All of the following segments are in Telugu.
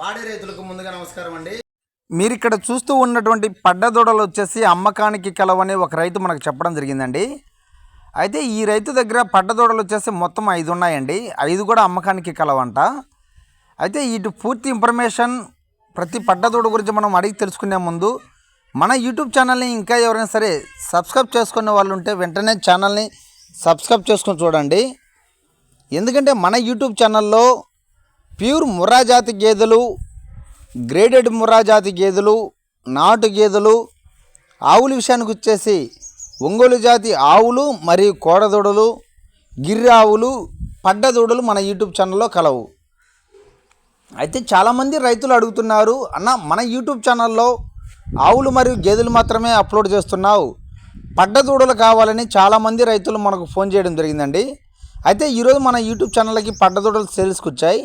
పాడి రైతులకు ముందుగా నమస్కారం అండి. మీరు ఇక్కడ చూస్తూ ఉన్నటువంటి పడ్డదూడలు వచ్చేసి అమ్మకానికి కలవని ఒక రైతు మనకు చెప్పడం జరిగిందండి. అయితే ఈ రైతు దగ్గర పడ్డదొడలు వచ్చేసి మొత్తం ఐదు ఉన్నాయండి. ఐదు కూడా అమ్మకానికి కలవంట. అయితే ఇటు పూర్తి ఇన్ఫర్మేషన్ ప్రతి పడ్డదోడ గురించి మనం అడిగి తెలుసుకునే ముందు మన యూట్యూబ్ ఛానల్ని ఇంకా ఎవరైనా సరే సబ్స్క్రైబ్ చేసుకునే వాళ్ళు ఉంటే వెంటనే ఛానల్ని సబ్స్క్రైబ్ చేసుకొని చూడండి. ఎందుకంటే మన యూట్యూబ్ ఛానల్లో ప్యూర్ ముర్రా జాతి గేదెలు గ్రేడెడ్ ముర్రా జాతి గేదెలు నాటు గేదెలు ఆవుల విషయానికి వచ్చేసి ఒంగోలు జాతి ఆవులు మరియు కోడదూడలు గిర్రె ఆవులు పడ్డదూడలు మన యూట్యూబ్ ఛానల్లో కలవు. అయితే చాలామంది రైతులు అడుగుతున్నారు అన్న మన యూట్యూబ్ ఛానల్లో ఆవులు మరియు గేదెలు మాత్రమే అప్లోడ్ చేస్తున్నావు. పడ్డదూడలు కావాలని చాలామంది రైతులు మనకు ఫోన్ చేయడం జరిగిందండి. అయితే ఈరోజు మన యూట్యూబ్ ఛానల్కి పడ్డదూడలు సేల్స్కి వచ్చాయి.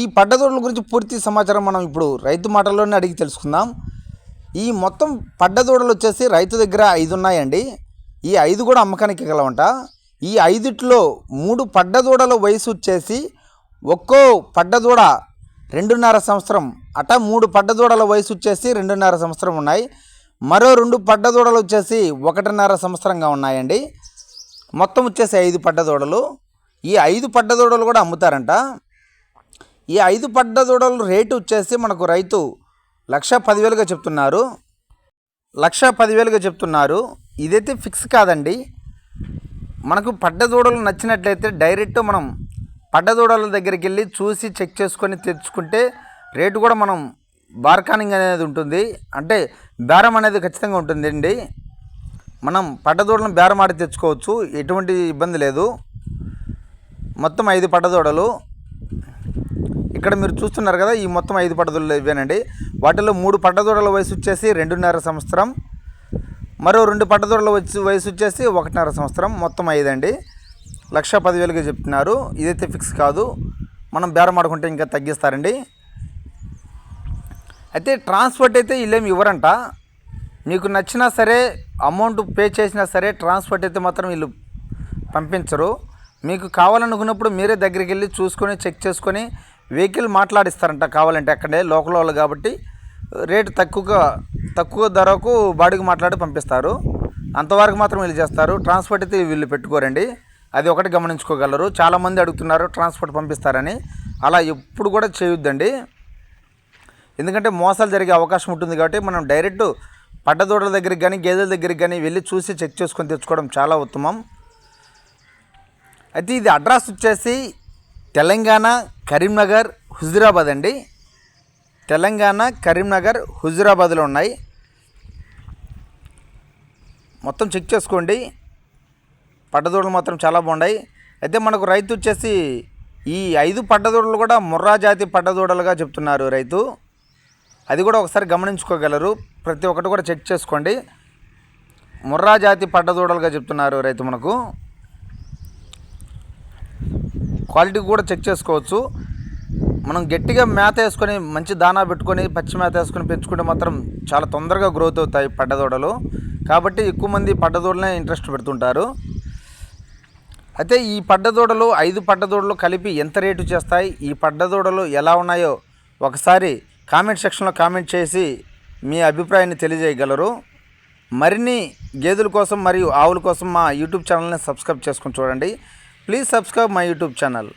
ఈ పడ్డదూడల గురించి పూర్తి సమాచారం మనం ఇప్పుడు రైతు మాటల్లోనే అడిగి తెలుసుకుందాం. ఈ మొత్తం పడ్డదూడలు వచ్చేసి రైతు దగ్గర ఐదు ఉన్నాయండి. ఈ ఐదు కూడా అమ్మకానికి గలవంట. ఈ ఐదిట్లో మూడు పడ్డదూడల వయసు వచ్చేసి ఒక్కో పడ్డదూడ రెండున్నర సంవత్సరం అట మూడు పడ్డదూడల వయసు వచ్చేసి రెండున్నర సంవత్సరం ఉన్నాయి. మరో రెండు పడ్డదూడలు వచ్చేసి ఒకటిన్నర సంవత్సరంగా ఉన్నాయండి. మొత్తం వచ్చేసి ఐదు పడ్డదూడలు. ఈ ఐదు పడ్డదూడలు కూడా అమ్ముతారంట. ఈ ఐదు పడ్డదూడలు రేటు వచ్చేసి మనకు రైతు లక్ష పదివేలుగా చెప్తున్నారు. లక్ష పదివేలుగా చెప్తున్నారు. ఇదైతే ఫిక్స్ కాదండి. మనకు పడ్డ దూడలు నచ్చినట్లయితే డైరెక్ట్ మనం పడ్డదూడల దగ్గరికి వెళ్ళి చూసి చెక్ చేసుకొని తెచ్చుకుంటే రేటు కూడా మనం బార్కానింగ్ అనేది ఉంటుంది. అంటే బేరం అనేది ఖచ్చితంగా ఉంటుందండి. మనం పడ్డదూడలను బేరం ఆడి తెచ్చుకోవచ్చు. ఎటువంటి ఇబ్బంది లేదు. మొత్తం ఐదు పడ్డదూడలు ఇక్కడ మీరు చూస్తున్నారు కదా ఈ మొత్తం ఐదు పడదలు ఇవేనండి. వాటిలో మూడు పడ్డదూడల వయసు వచ్చేసి రెండున్నర సంవత్సరం. మరో రెండు పడ్డదూడల వచ్చి వయసు వచ్చేసి ఒకటిన్నర సంవత్సరం. మొత్తం ఐదండి. లక్ష పదివేలుగా చెప్తున్నారు. ఇదైతే ఫిక్స్ కాదు. మనం బేరం ఆడుకుంటే ఇంకా తగ్గిస్తారండి. అయితే ట్రాన్స్పోర్ట్ అయితే వీళ్ళేమి ఇవ్వరంట. మీకు నచ్చినా సరే అమౌంట్ పే చేసినా సరే ట్రాన్స్పోర్ట్ అయితే మాత్రం వీళ్ళు పంపించరు. మీకు కావాలనుకున్నప్పుడు మీరే దగ్గరికి వెళ్ళి చూసుకొని చెక్ చేసుకొని వెహికల్ మాట్లాడిస్తారంట కావాలంటే అక్కడే లోకల్ వాళ్ళు కాబట్టి రేటు తక్కువగా తక్కువ ధరకు బాడీకి మాట్లాడి పంపిస్తారు. అంతవరకు మాత్రం వీళ్ళు చేస్తారు. ట్రాన్స్పోర్ట్ అయితే వీళ్ళు పెట్టుకోరండి. అది ఒకటి గమనించుకోగలరు. చాలామంది అడుగుతున్నారు ట్రాన్స్పోర్ట్ పంపిస్తారని. అలా ఎప్పుడు కూడా చేయొద్దండి. ఎందుకంటే మోసాలు జరిగే అవకాశం ఉంటుంది కాబట్టి మనం డైరెక్ట్ పడ్డదూడల దగ్గరికి కానీ గేదెల దగ్గరికి కానీ వెళ్ళి చూసి చెక్ చేసుకొని తెచ్చుకోవడం చాలా ఉత్తమం. అయితే ఇది అడ్రస్ వచ్చేసి తెలంగాణ కరీంనగర్ హుజురాబాద్ అండి. తెలంగాణ కరీంనగర్ హుజురాబాద్లో ఉన్నాయి. మొత్తం చెక్ చేసుకోండి. పడ్డదోడలు మాత్రం చాలా బాగున్నాయి. అయితే మనకు రైతు వచ్చేసి ఈ ఐదు పడ్డదోడలు కూడా ముర్రా జాతి పడ్డదూడలుగా చెప్తున్నారు రైతు. అది కూడా ఒకసారి గమనించుకోగలరు. ప్రతి ఒక్కటి కూడా చెక్ చేసుకోండి. ముర్రా జాతి పడ్డదూడలుగా చెప్తున్నారు రైతు మనకు. క్వాలిటీ కూడా చెక్ చేసుకోవచ్చు. మనం గట్టిగా మేత వేసుకొని మంచి దానా పెట్టుకొని పచ్చి మేత వేసుకొని పెంచుకుంటే మాత్రం చాలా తొందరగా గ్రోత్ అవుతాయి పడ్డదూడలు. కాబట్టి ఎక్కువ మంది పడ్డదూడలనే ఇంట్రెస్ట్ పెడుతుంటారు. అయితే ఈ పడ్డదూడలు ఐదు పడ్డదూడలు కలిపి ఎంత రేటు చేస్తాయి? ఈ పడ్డదూడలు ఎలా ఉన్నాయో ఒకసారి కామెంట్ సెక్షన్లో కామెంట్ చేసి మీ అభిప్రాయాన్ని తెలియజేయగలరు. మరిన్ని గేదెల కోసం మరియు ఆవుల కోసం మా యూట్యూబ్ ఛానల్ని సబ్స్క్రైబ్ చేసుకొని చూడండి. Please subscribe my YouTube channel